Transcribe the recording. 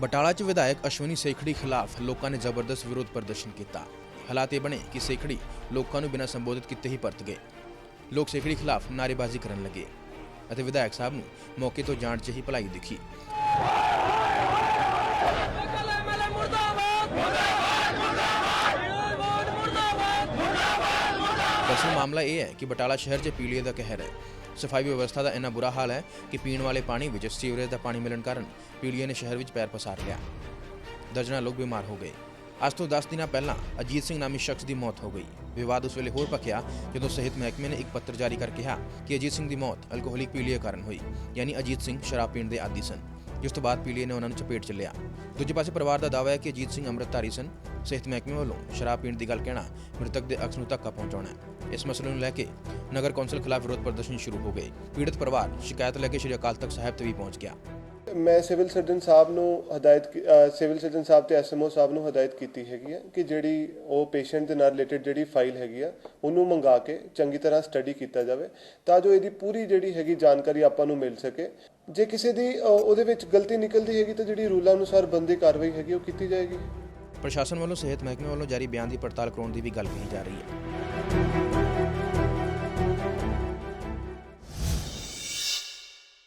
ਬਟਾਲਾ 'ਚ ਵਿਧਾਇਕ ਅਸ਼ਵਨੀ ਸੇਖੜੀ ਖਿਲਾਫ ਲੋਕਾਂ ਨੇ ਜ਼ਬਰਦਸਤ ਵਿਰੋਧ ਪ੍ਰਦਰਸ਼ਨ ਕੀਤਾ। ਹਾਲਾਤ ਇਹ ਬਣੇ ਕਿ ਸੇਖੜੀ ਲੋਕਾਂ ਨੂੰ ਬਿਨਾਂ ਸੰਬੋਧਿਤ ਕੀਤੇ ਹੀ ਪਰਤ ਗਏ। ਲੋਕ ਸੇਖੜੀ ਖਿਲਾਫ ਨਾਅਰੇਬਾਜ਼ੀ ਕਰਨ ਲੱਗੇ ਅਤੇ ਵਿਧਾਇਕ ਸਾਹਿਬ ਨੂੰ ਮੌਕੇ ਤੋਂ ਜਾਣ 'ਚ ਹੀ ਭਲਾਈ ਦਿਖੀ। ਮੁਰਦਾਬਾਦ ਮਾਮਲਾ ਇਹ ਹੈ ਕਿ ਬਟਾਲਾ ਸ਼ਹਿਰ 'ਚ ਪੀਲੀਏ ਦਾ ਕਹਿਰ ਹੈ। ਸਫ਼ਾਈ ਵਿਵਸਥਾ ਦਾ ਇੰਨਾ ਬੁਰਾ ਹਾਲ ਹੈ ਕਿ ਪੀਣ ਵਾਲੇ ਪਾਣੀ ਵਿੱਚ ਸੀਵਰੇਜ ਦਾ ਪਾਣੀ ਮਿਲਣ ਕਾਰਨ ਪੀਲੀਏ ਨੇ ਸ਼ਹਿਰ ਵਿੱਚ ਪੈਰ ਪਸਾਰ ਲਿਆ। ਦਰਜਨਾਂ ਲੋਕ ਬਿਮਾਰ ਹੋ ਗਏ। ਅੱਜ ਤੋਂ 10 ਦਿਨਾਂ ਪਹਿਲਾਂ ਅਜੀਤ ਸਿੰਘ ਨਾਮੀ ਸ਼ਖਸ ਦੀ ਮੌਤ ਹੋ ਗਈ। ਵਿਵਾਦ ਉਸ ਵੇਲੇ ਹੋਰ ਭਖਿਆ, ਜਦੋਂ ਸਿਹਤ ਮਹਿਕਮੇ ਨੇ ਇੱਕ ਪੱਤਰ ਜਾਰੀ ਕਰ ਕਿਹਾ ਕਿ ਅਜੀਤ ਸਿੰਘ ਦੀ ਮੌਤ ਅਲਕੋਹਲਿਕ ਪੀਲੀਏ ਕਾਰਨ ਹੋਈ, ਯਾਨੀ ਅਜੀਤ ਸਿੰਘ ਸ਼ਰਾਬ ਪੀਣ ਦੇ ਆਦੀ ਸਨ। ਜਿਸ ਤੋਂ ਬਾਅਦ ਪੀਲੀਏ ਨੇ ਉਹਨਾਂ ਨੂੰ ਚਪੇਟ ਚ ਲਿਆ। ਦੂਜੇ ਪਾਸੇ ਪਰਿਵਾਰ ਦਾ ਦਾਅਵਾ ਹੈ ਕਿ ਅਜੀਤ ਸਿੰਘ ਅੰਮ੍ਰਿਤਧਾਰੀ ਸਨ। ਸਿਹਤ ਮਹਿਕਮੇ ਵੱਲੋਂ ਸ਼ਰਾਬ ਪੀਣ ਦੀ ਗੱਲ ਕਹਿਣਾ ਮ੍ਰਿਤਕ ਦੇ ਅਕਸ ਨੂੰ ਧੱਕਾ ਪਹੁੰਚਾਉਣਾ ਇਸ ਮਸਲੇ ਨੂੰ ਲੈ ਕੇ ਨਗਰ ਕੌਂਸਲ ਖਿਲਾਫ ਵਿਰੋਧ ਪ੍ਰਦਰਸ਼ਨ ਸ਼ੁਰੂ ਹੋ ਗਏ। ਪੀੜਤ ਪਰਿਵਾਰ ਸ਼ਿਕਾਇਤ ਲੈ ਕੇ ਸ਼੍ਰੀ ਅਕਾਲ ਤਖਤ ਸਾਹਿਬ ਤੇ ਵੀ ਪਹੁੰਚ ਗਿਆ। ਮੈਂ ਸਿਵਲ ਸਰਜਨ ਸਾਹਿਬ ਨੂੰ ਹਦਾਇਤ ਸਿਵਲ ਸਰਜਨ ਸਾਹਿਬ ਤੇ ਐਸਐਮਓ ਸਾਹਿਬ ਨੂੰ ਹਦਾਇਤ ਕੀਤੀ ਹੈਗੀ ਹੈ ਕਿ ਜਿਹੜੀ ਉਹ ਪੇਸ਼ੈਂਟ ਦੇ ਨਾਲ ਰਿਲੇਟਡ ਜਿਹੜੀ ਫਾਈਲ ਹੈਗੀ ਆ, ਉਹਨੂੰ ਮੰਗਾ ਕੇ ਚੰਗੀ ਤਰ੍ਹਾਂ ਸਟੱਡੀ ਕੀਤਾ ਜਾਵੇ ਤਾਂ ਜੋ ਇਹਦੀ ਪੂਰੀ ਜਿਹੜੀ ਹੈਗੀ ਜਾਣਕਾਰੀ ਆਪਾਂ ਨੂੰ ਮਿਲ ਸਕੇ। ਜੇ ਕਿਸੇ ਦੀ ਅਹ, ਉਹਦੇ ਵਿੱਚ ਗਲਤੀ ਨਿਕਲਦੀ ਹੈਗੀ ਤਾਂ ਜਿਹੜੀ ਰੂਲਾਂ ਅਨੁਸਾਰ ਬੰਦੀ ਕਾਰਵਾਈ ਹੈਗੀ ਉਹ ਕੀਤੀ ਜਾਏਗੀ। ਪ੍ਰਸ਼ਾਸਨ ਵੱਲੋਂ ਸਿਹਤ ਮਹਿਕਮੇ ਵੱਲੋਂ ਜਾਰੀ ਬਿਆਨ ਦੀ ਪੜਤਾਲ ਕਰਾਉਣ ਦੀ ਵੀ ਗੱਲ ਕਹੀ ਜਾ ਰਹੀ ਹੈ।